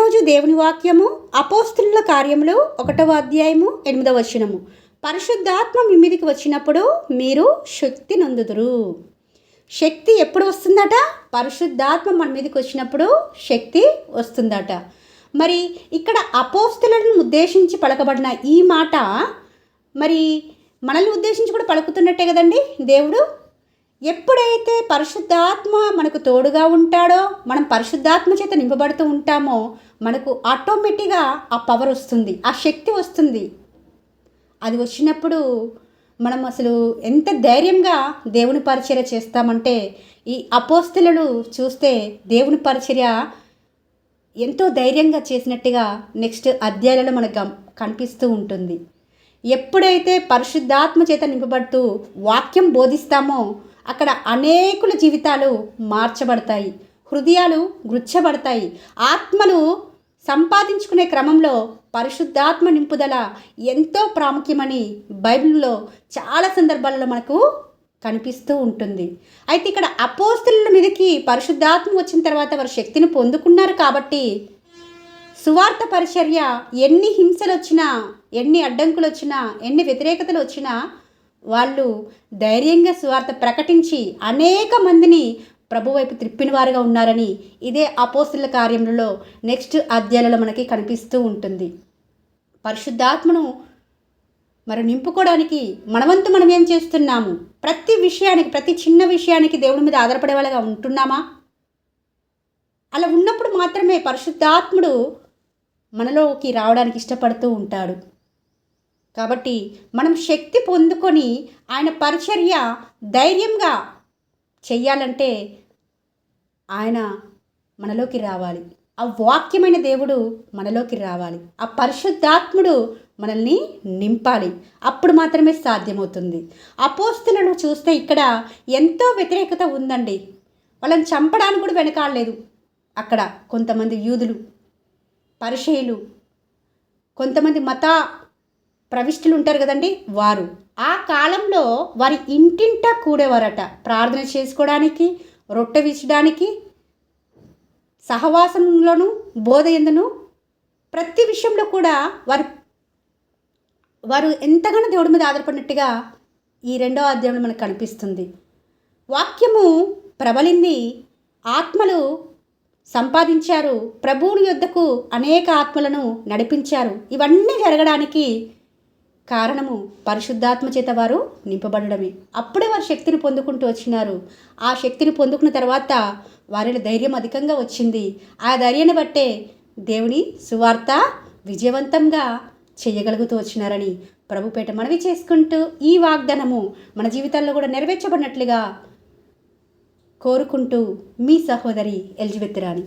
ఈరోజు దేవుని వాక్యము అపోస్తుల కార్యములు ఒకటవ అధ్యాయము ఎనిమిదవ వచనము. పరిశుద్ధాత్మ మీ మీదకి వచ్చినప్పుడు మీరు శక్తి నొందుదురు. శక్తి ఎప్పుడు వస్తుందట? పరిశుద్ధాత్మ మన మీదకి వచ్చినప్పుడు శక్తి వస్తుందట. మరి ఇక్కడ అపోస్తులను ఉద్దేశించి పలకబడిన ఈ మాట మరి మనల్ని ఉద్దేశించి కూడా పలుకుతున్నట్టే కదండి దేవుడు? ఎప్పుడైతే పరిశుద్ధాత్మ మనకు తోడుగా ఉంటాడో మనం పరిశుద్ధాత్మ చేత నింపబడుతూ ఉంటామో మనకు ఆటోమేటిక్గా ఆ పవర్ వస్తుంది ఆ శక్తి వస్తుంది. అది వచ్చినప్పుడు మనం అసలు ఎంత ధైర్యంగా దేవుని పరిచర్య చేస్తామంటే ఈ అపోస్తులను చూస్తే దేవుని పరిచర్య ఎంతో ధైర్యంగా చేసినట్టుగా నెక్స్ట్ అధ్యాయంలో మనకు కనిపిస్తూ ఉంటుంది. ఎప్పుడైతే పరిశుద్ధాత్మ చేత నింపబడుతూ వాక్యం బోధిస్తామో అక్కడ అనేకుల జీవితాలు మార్చబడతాయి. హృదయాలు గుచ్చబడతాయి. ఆత్మలు సంపాదించుకునే క్రమంలో పరిశుద్ధాత్మ నింపుదల ఎంతో ప్రాముఖ్యమని బైబిల్లో చాలా సందర్భాలలో మనకు కనిపిస్తూ ఉంటుంది. అయితే ఇక్కడ అపోస్తుల మీదకి పరిశుద్ధాత్మ వచ్చిన తర్వాత వారు శక్తిని పొందుకున్నారు కాబట్టి సువార్త పరిచర్య ఎన్ని హింసలు వచ్చినా ఎన్ని అడ్డంకులు వచ్చినా ఎన్ని వ్యతిరేకతలు వచ్చినా వాళ్ళు ధైర్యంగా సువార్త ప్రకటించి అనేక మందిని ప్రభువైపు త్రిప్పిన వారుగా ఉన్నారని ఇదే అపోస్తుల కార్యములలో నెక్స్ట్ అధ్యాయంలో మనకి కనిపిస్తూ ఉంటుంది. పరిశుద్ధాత్మను మరి నింపుకోవడానికి మనవంతు మనం ఏం చేస్తున్నాము? ప్రతి విషయానికి ప్రతి చిన్న విషయానికి దేవుడి మీద ఆధారపడే వాళ్ళగా ఉంటున్నామా? అలా ఉన్నప్పుడు మాత్రమే పరిశుద్ధాత్ముడు మనలోకి రావడానికి ఇష్టపడుతూ ఉంటాడు. కాబట్టి మనం శక్తి పొందుకొని ఆయన పరిచర్య ధైర్యంగా చెయ్యాలంటే ఆయన మనలోకి రావాలి. ఆ వాక్యమైన దేవుడు మనలోకి రావాలి. ఆ పరిశుద్ధాత్ముడు మనల్ని నింపాలి. అప్పుడు మాత్రమే సాధ్యమవుతుంది. అపోస్తులను చూస్తే ఇక్కడ ఎంతో వ్యతిరేకత ఉందండి. వాళ్ళని చంపడానికి కూడా వెనకాడలేదు. అక్కడ కొంతమంది యూదులు పరిచయులు కొంతమంది మత ప్రవిష్టులు ఉంటారు కదండి? వారు. ఆ కాలంలో వారి ఇంటింటా కూడేవారట ప్రార్థన చేసుకోవడానికి రొట్టె విచ్చడానికి సహవాసంలోను బోధ ఎందును. ప్రతి విషయంలో కూడా వారు వారు ఎంతగానో దేవుడి మీద ఆధారపడినట్టుగా ఈ రెండో అధ్యాయంలో మనకు కనిపిస్తుంది. వాక్యము ప్రబలింది ఆత్మలు సంపాదించారు ప్రభువుని యొద్దకు అనేక ఆత్మలను నడిపించారు. ఇవన్నీ జరగడానికి కారణము పరిశుద్ధాత్మ చేత వారు నింపబడడమే. అప్పుడే వారు శక్తిని పొందుకుంటూ వచ్చినారు. ఆ శక్తిని పొందుకున్న తర్వాత వారిలో ధైర్యం అధికంగా వచ్చింది. ఆ ధైర్యాన్ని బట్టే దేవుని సువార్త విజయవంతంగా చేయగలుగుతూ వచ్చినారని ప్రభుపేట మనవి చేసుకుంటూ ఈ వాగ్దానము మన జీవితాల్లో కూడా నెరవేర్చబడినట్లుగా కోరుకుంటూ మీ సహోదరి ఎలిజబెత్ రాణి.